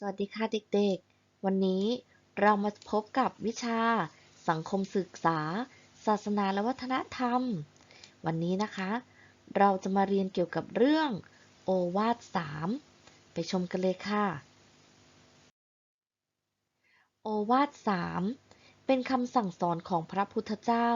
สวัสดีค่ะเด็กๆ วันนี้เรามาพบกับวิชา สังคมศึกษา ศาสนาและวัฒนธรรม วันนี้นะคะ เราจะมาเรียนเกี่ยวกับเรื่องโอวาทสามไปชมกันเลยค่ะ โอวาทสามเป็นคำสั่งสอนของพระพุทธเจ้า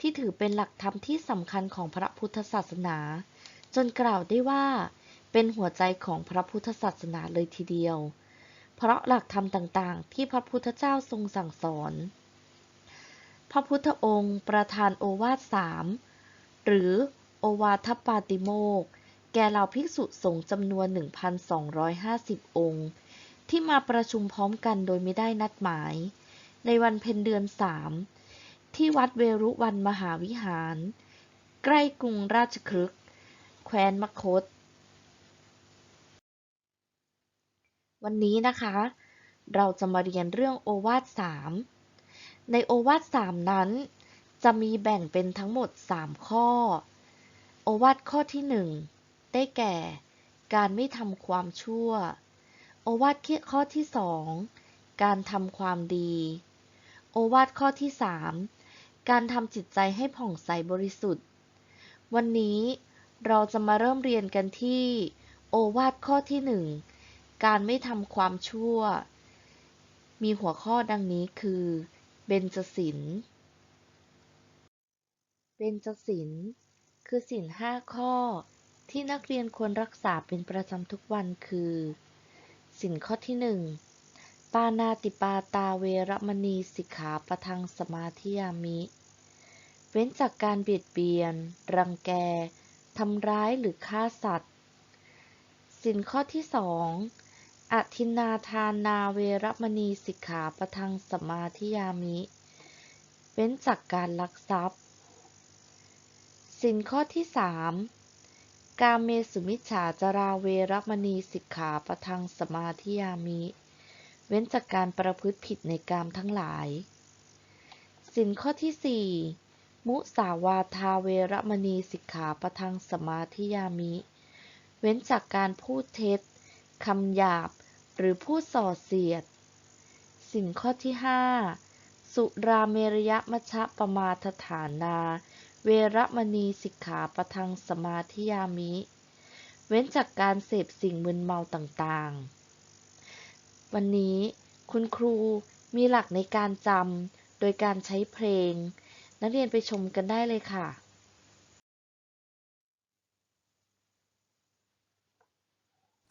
ที่ถือเป็นหลักธรรมที่สำคัญของพระพุทธศาสนา จนกล่าวได้ว่า เป็นหัวใจของพระพุทธศาสนาเลยทีเดียว เพราะหลักธรรมต่างๆ ที่พระพุทธเจ้าทรงสั่งสอน พระพุทธองค์ประทานโอวาทสามหรือโอวาทปาติโมกแก่เหล่าภิกษุสงฆ์จำนวน 1,250 องค์ ที่มาประชุมพร้อมกันโดยไม่ได้นัดหมาย ในวันเพ็ญเดือนสามที่วัดเวรุวันมหาวิหาร ใกล้กรุงราชคฤห์แคว้นมคธ วันนี้นะคะ เราจะมาเรียนเรื่องโอวาทสามในโอวาทสามนั้น จะมีแบ่งเป็นทั้งหมด 3 ข้อ โอวาทข้อที่ 1 ได้แก่ การไม่ทำความชั่ว โอวาทข้อที่ 2 การทำความดี โอวาทข้อที่ 3 การทำจิตใจให้ผ่องใสบริสุทธิ์ วันนี้เราจะมาเริ่มเรียนกันที่ โอวาทข้อที่ 1 การไม่ทำความชั่ว มีหัวข้อดังนี้คือ เบญจศีล เบญจศีลคือศีลห้าข้อ ที่นักเรียนควรรักษาเป็นประจำทุกวันคือศีลข้อที่หนึ่งปานาติปาตาเวรมณีสิกขาปะทังสมาธิยามิ เว้นจากการเบียดเบียน รังแก ทำร้ายหรือฆ่าสัตว์ศีลข้อที่สอง อทินนาทานาเวรมณีสิกขาปะทังสมาธิยามิ เว้นจากการลักทรัพย์ สินข้อที่สามกาเมสุมิจฉาจราเวรมณีสิกขาปะทังสมาธิยามิ เว้นจากการประพฤติผิดในกามทั้งหลาย สินข้อที่สี่มุสาวาทาเวรมณีสิกขาปะทังสมาธิยามิ เว้นจากการพูดเท็จคำหยาบ หรือพูดส่อเสียด สินข้อที่ห้าสุราเมรยมัชะปมาทฐานา เวรมณีสิกขาปะทังสมาธิยามิ เว้นจากการเสพสิ่งมึนเมาต่างๆ วันนี้คุณครูมีหลักในการจำโดยการใช้เพลง นักเรียนไปชมกันได้เลยค่ะ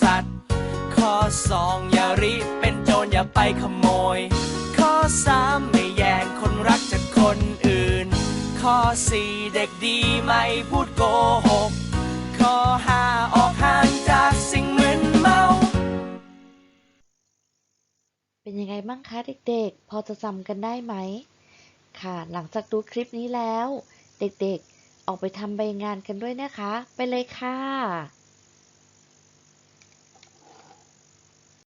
สัตว์ ข้อสองอย่าริเป็นโจรอย่าไปขโมย ข้อสามไม่แย่งคนรักจากคนอื่น ข้อสี่เด็กดีไม่พูดโกหก ข้อห้าออกห่างจากสิ่งมึนเมา เป็นยังไงบ้างคะเด็กๆ พอจะจำกันได้ไหม ค่ะหลังจากดูคลิปนี้แล้ว เด็กๆ ออกไปทำใบงานกันด้วยนะคะ ไปเลยค่ะ